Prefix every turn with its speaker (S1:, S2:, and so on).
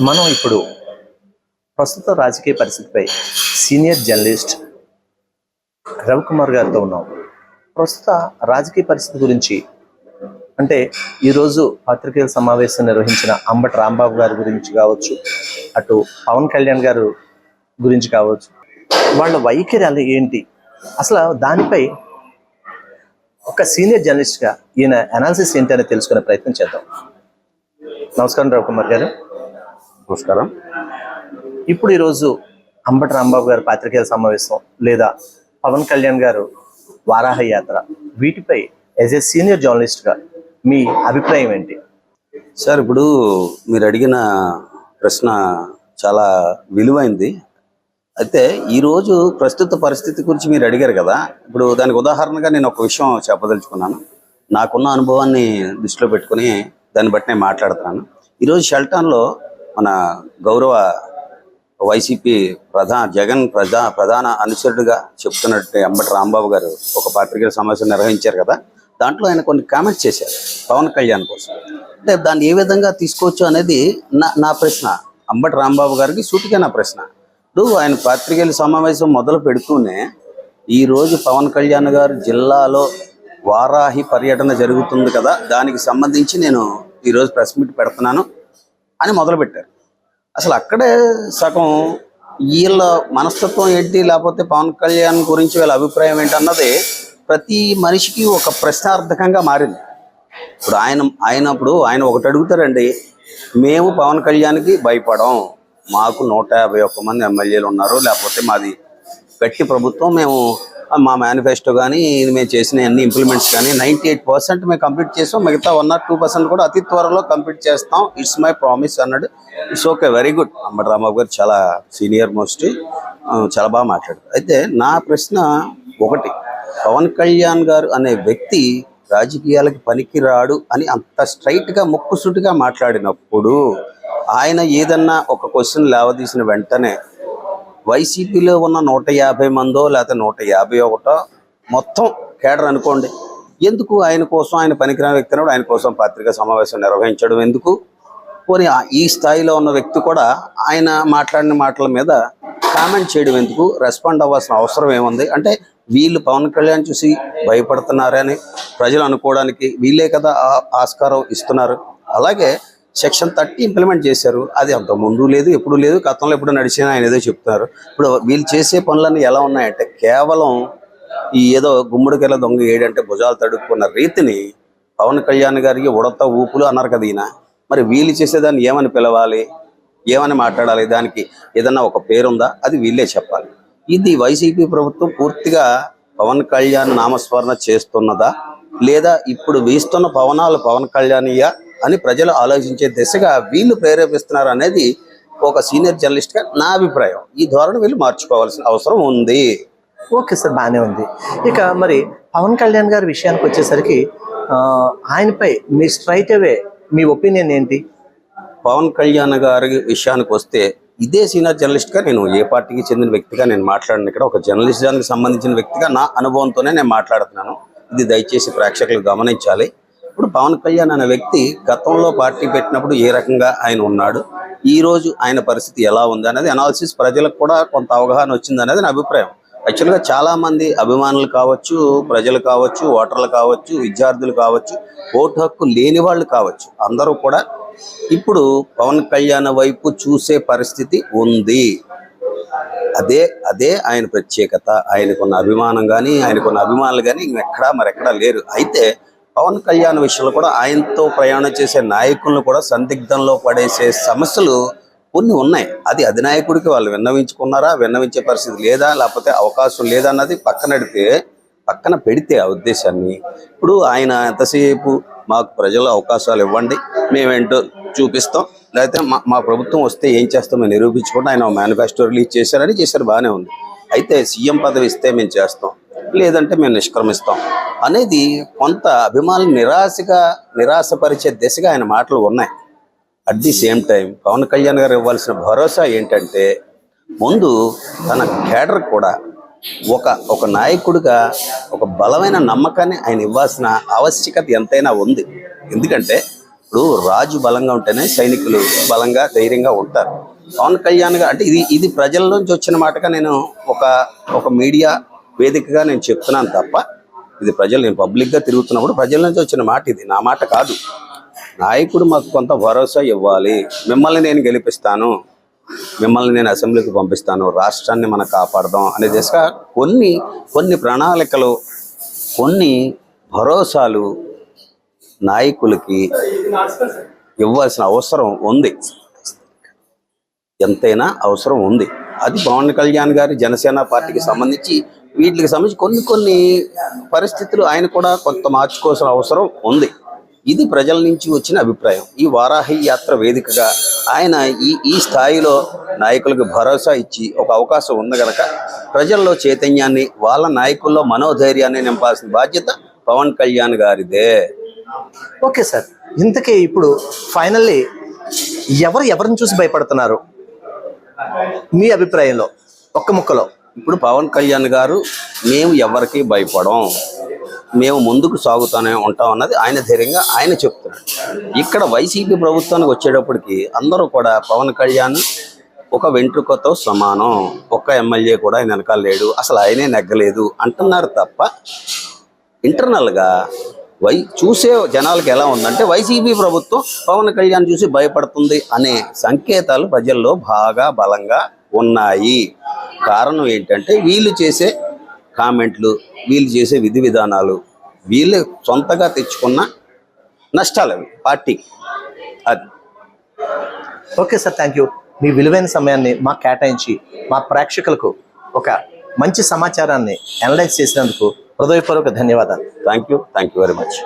S1: మనం ఇప్పుడు ప్రస్తుత రాజకీయ పరిస్థితిపై సీనియర్ జర్నలిస్ట్ రవికుమార్ గారితో ఉన్నాం. ప్రస్తుత రాజకీయ పరిస్థితి గురించి అంటే ఈరోజు పాత్రికేయుల సమావేశం నిర్వహించిన అంబటి రాంబాబు గారి గురించి కావచ్చు అటు పవన్ కళ్యాణ్ గారు గురించి కావచ్చు వాళ్ళ వైఖరి ఏంటి? అసలు దానిపై ఒక సీనియర్ జర్నలిస్ట్గా ఈయన అనాలిసిస్ అని తెలుసుకునే ప్రయత్నం చేద్దాం. నమస్కారం రవికుమార్ గారు.
S2: నమస్కారం.
S1: ఇప్పుడు ఈరోజు అంబటి రాంబాబు గారు పాత్రికేయుల సమావేశం లేదా పవన్ కళ్యాణ్ గారు వారాహ యాత్ర. వీటిపై యాజ్ ఏ సీనియర్ జర్నలిస్ట్గా మీ అభిప్రాయం ఏంటి?
S2: సార్ ఇప్పుడు మీరు అడిగిన ప్రశ్న చాలా విలువైంది. అయితే ఈరోజు ప్రస్తుత పరిస్థితి గురించి మీరు అడిగారు కదా. ఇప్పుడు దానికి ఉదాహరణగా నేను ఒక విషయం చెప్పదలుచుకున్నాను. నాకున్న అనుభవాన్ని దృష్టిలో పెట్టుకుని దాన్ని బట్టి నేను మాట్లాడుతున్నాను ఈరోజు షెల్టాన్లో మన గౌరవ వైసీపీ ప్రధాన జగన్ ప్రధా ప్రధాన అనుచరుడిగా చెప్తున్నట్టు అంబటి రాంబాబు గారు ఒక పత్రికల సమావేశం నిర్వహించారు కదా దాంట్లో ఆయన కొన్ని కామెంట్స్ చేశారు పవన్ కళ్యాణ్ కోసం. అంటే దాన్ని ఏ విధంగా తీసుకోవచ్చు అనేది నా నా ప్రశ్న. అంబటి రాంబాబు గారికి సూటిగా నా ప్రశ్న. ఇప్పుడు ఆయన పాత్రికేయుల సమావేశం మొదలు పెడుతూనే ఈరోజు పవన్ కళ్యాణ్ గారు జిల్లాలో వారాహి పర్యటన జరుగుతుంది కదా దానికి సంబంధించి నేను ఈరోజు ప్రెస్ మీట్ పెడుతున్నాను. అని మొదలుపెట్టారు. అసలు అక్కడే సగం వీళ్ళ మనస్తత్వం ఏంటి? లేకపోతే పవన్ కళ్యాణ్ గురించి వీళ్ళ అభిప్రాయం ఏంటి అన్నది ప్రతి మనిషికి ఒక ప్రశ్నార్థకంగా మారింది. ఇప్పుడు ఆయన ఆయనప్పుడు ఆయన ఒకటి అడుగుతారండి మేము పవన్ కళ్యాణ్కి భయపడం. మాకు నూట యాభై ఒక్క మంది ఎమ్మెల్యేలు ఉన్నారు. లేకపోతే మాది గట్టి ప్రభుత్వం. మేము మా మేనిఫెస్టో కానీ మేము చేసిన అన్ని ఇంప్లిమెంట్స్ కానీ నైంటీ ఎయిట్ పర్సెంట్ మేము కంప్లీట్ చేసాం. మిగతా వన్ ఆర్ టూ పర్సెంట్ కూడా అతి త్వరలో కంప్లీట్ చేస్తాం. ఇట్స్ మై ప్రామిస్ అన్నాడు. It's okay very good Ambati Rambabu garu చాలా సీనియర్ మోస్ట్ చాలా బాగా మాట్లాడారు. అయితే నా ప్రశ్న ఒకటి. పవన్ కళ్యాణ్ గారు అనే వ్యక్తి రాజకీయాలకి పనికిరాడు అని అంత స్ట్రైట్గా ముక్కుసుటిగా మాట్లాడినప్పుడు ఆయన ఏదన్నా ఒక క్వశ్చన్ లేవదీసిన వెంటనే వైసీపీలో ఉన్న నూట యాభై మందో లేకపోతే నూట యాభై ఒకటో మొత్తం కేడర్ అనుకోండి. ఎందుకు ఆయన కోసం ఆయన పనికిరాని వ్యక్తి అన్నాడు ఆయన కోసం పత్రికా సమావేశం నిర్వహించడం ఎందుకు? పోనీ ఈ స్థాయిలో ఉన్న వ్యక్తి కూడా ఆయన మాట్లాడిన మాటల మీద కామెంట్ చేయడం ఎందుకు? రెస్పాండ్ అవ్వాల్సిన అవసరం ఏముంది? అంటే వీళ్ళు పవన్ కళ్యాణ్ చూసి భయపడుతున్నారని ప్రజలు అనుకోవడానికి వీళ్ళే కదా ఆ- ఆస్కారం ఇస్తున్నారు. అలాగే సెక్షన్ థర్టీ ఇంప్లిమెంట్ చేశారు. అది అంత ముందు లేదు ఎప్పుడు లేదు గతంలో ఎప్పుడు నడిచినా ఆయన ఏదో చెప్తున్నారు. ఇప్పుడు వీళ్ళు చేసే పనులన్నీ ఎలా ఉన్నాయంటే కేవలం ఈ ఏదో గుమ్మడికెళ్ళ దొంగ ఏడంటే భుజాలు తడుక్కున్న రీతిని పవన్ కళ్యాణ్ గారికి ఉడత ఊపులు అన్నారు కదా ఈయన. మరి వీళ్ళు చేసేదాన్ని ఏమని పిలవాలి? ఏమని మాట్లాడాలి? దానికి ఏదన్నా ఒక పేరుందా? అది వీళ్ళే చెప్పాలి. ఇది వైసీపీ ప్రభుత్వం పూర్తిగా పవన్ కళ్యాణ్ నామస్మరణ చేస్తున్నదా? లేదా ఇప్పుడు వీస్తున్న పవనాలు పవన్ కళ్యాణియా అని ప్రజలు ఆలోచించే దిశగా వీళ్ళు ప్రేరేపిస్తున్నారు అనేది ఒక సీనియర్ జర్నలిస్ట్గా నా అభిప్రాయం. ఈ ధోరణి వీళ్ళు మార్చుకోవాల్సిన అవసరం ఉంది.
S1: ఓకే సార్ బాగానే ఉంది. ఇక మరి పవన్ కళ్యాణ్ గారి విషయానికి వచ్చేసరికి ఆయనపై మీ స్ట్రైట్ అవే మీ ఒపీనియన్ ఏంటి?
S2: పవన్ కళ్యాణ్ గారి విషయానికి వస్తే ఇదే సీనియర్ జర్నలిస్ట్గా నేను ఏ పార్టీకి చెందిన వ్యక్తిగా నేను మాట్లాడిన. ఇక్కడ ఒక జర్నలిజానికి సంబంధించిన వ్యక్తిగా నా అనుభవంతోనే నేను మాట్లాడుతున్నాను. ఇది దయచేసి ప్రేక్షకులు గమనించాలి. ఇప్పుడు పవన్ కళ్యాణ్ అనే వ్యక్తి గతంలో పార్టీ పెట్టినప్పుడు ఏ రకంగా ఆయన ఉన్నాడు ఈ రోజు ఆయన పరిస్థితి ఎలా ఉంది అనేది అనాలిసిస్ ప్రజలకు కూడా కొంత అవగాహన వచ్చింది అనేది నా అభిప్రాయం. యాక్చువల్గా చాలామంది అభిమానులు కావచ్చు ప్రజలు కావచ్చు ఓటర్లు కావచ్చు విద్యార్థులు కావచ్చు ఓటు హక్కు లేని వాళ్ళు కావచ్చు అందరూ కూడా ఇప్పుడు పవన్ కళ్యాణ్ వైపు చూసే పరిస్థితి ఉంది. అదే అదే ఆయన ప్రత్యేకత. ఆయనకున్న అభిమానం కానీ ఆయనకున్న అభిమానులు కానీ ఇంకెక్కడా మరెక్కడా లేరు. అయితే పవన్ కళ్యాణ్ విషయంలో కూడా ఆయనతో ప్రయాణం చేసే నాయకులను కూడా సందిగ్ధంలో పడేసే సమస్యలు కొన్ని ఉన్నాయి. అది అధినాయకుడికి వాళ్ళు విన్నవించుకున్నారా విన్నవించే పరిస్థితి లేదా లేకపోతే అవకాశం లేదా అన్నది పక్కనడితే పక్కన పెడితే ఆ ఉద్దేశాన్ని. ఇప్పుడు ఆయన ఎంతసేపు మాకు ప్రజలు అవకాశాలు ఇవ్వండి మేమేంటో చూపిస్తాం. లేకపోతే మా మా ప్రభుత్వం వస్తే ఏం చేస్తామో నిరూపించుకుంటే ఆయన మేనిఫెస్టో రిలీజ్ చేశారని చేశారు బాగానే ఉంది. అయితే సీఎం పదవి ఇస్తే మేము చేస్తాం. లేదంటే మేము నిష్క్రమిస్తాం అనేది కొంత అభిమానులు నిరాశగా నిరాశపరిచే దిశగా ఆయన మాటలు ఉన్నాయి. At the same time Pawan Kalyan garu ఇవ్వాల్సిన భరోసా ఏంటంటే ముందు తన కేడర్ కూడా ఒక ఒక నాయకుడిగా ఒక బలమైన నమ్మకాన్ని ఆయన ఇవ్వాల్సిన ఆవశ్యకత ఎంతైనా ఉంది. ఎందుకంటే ఇప్పుడు రాజు బలంగా ఉంటేనే సైనికులు బలంగా ధైర్యంగా ఉంటారు. పవన్ కళ్యాణ్ గారు అంటే ఇది ఇది ప్రజల నుంచి వచ్చిన మాటగా నేను ఒక ఒక మీడియా వేదికగా నేను చెప్తున్నాను తప్ప ఇది ప్రజలు నేను పబ్లిక్గా తిరుగుతున్నప్పుడు ప్రజల నుంచి వచ్చిన మాట ఇది. నా మాట కాదు. నాయకుడు మాకు కొంత భరోసా ఇవ్వాలి. మిమ్మల్ని నేను గెలిపిస్తాను. మిమ్మల్ని నేను అసెంబ్లీకి పంపిస్తాను. రాష్ట్రాన్ని మనం కాపాడదాం అనే దిశగా కొన్ని కొన్ని ప్రణాళికలు కొన్ని భరోసాలు నాయకులకి ఇవ్వాల్సిన అవసరం ఉంది. ఎంతైనా అవసరం ఉంది. అది పవన్ కళ్యాణ్ గారి జనసేన పార్టీకి సంబంధించి వీటికి సంబంధించి కొన్ని కొన్ని పరిస్థితులు ఆయన కూడా కొంత మార్చుకోవాల్సిన అవసరం ఉంది. ఇది ప్రజల నుంచి వచ్చిన అభిప్రాయం. ఈ వారాహి యాత్ర వేదికగా ఆయన ఈ ఈ స్థాయిలో నాయకులకు భరోసా ఇచ్చి ఒక అవకాశం ఉంది గనక ప్రజల్లో చైతన్యాన్ని వాళ్ళ నాయకుల్లో మనోధైర్యాన్ని నింపాల్సిన బాధ్యత పవన్ కళ్యాణ్ గారిదే.
S1: Okay sir. ఇంతకీ ఇప్పుడు ఫైనల్లీ ఎవరు ఎవరిని చూసి భయపడుతున్నారు? మీ అభిప్రాయంలో ఒక్క ముక్కలో.
S2: ఇప్పుడు పవన్ కళ్యాణ్ గారు మేము ఎవరికి భయపడం మేము ముందుకు సాగుతూనే ఉంటాం అన్నది ఆయన ధైర్యంగా ఆయన చెప్తున్నాడు ఇక్కడ వైసీపీ ప్రభుత్వానికి వచ్చేటప్పటికి అందరూ కూడా పవన్ కళ్యాణ్ ఒక వెంట్రుకతో సమానం. ఒక్క ఎమ్మెల్యే కూడా ఆయన వెనకాల లేడు. అసలు ఆయనే నెగ్గలేదు అంటున్నారు తప్ప ఇంటర్నల్గా వై చూసే జనాలకు ఎలా ఉందంటే వైసీపీ ప్రభుత్వం పవన్ కళ్యాణ్ చూసి భయపడుతుంది అనే సంకేతాలు ప్రజల్లో బాగా బలంగా ఉన్నాయి. కారణం ఏంటంటే వీళ్ళు చేసే కామెంట్లు వీళ్ళు చేసే విధి విధానాలు వీళ్ళు సొంతగా తెచ్చుకున్న నష్టాలు అవి పార్టీకి అది.
S1: ఓకే సార్ థ్యాంక్ యూ మీ విలువైన సమయాన్ని మాకు కేటాయించి మా ప్రేక్షకులకు ఒక మంచి సమాచారాన్ని అనలైజ్ చేసినందుకు హృదయపూర్వక ధన్యవాదాలు.
S2: Thank you thank you very much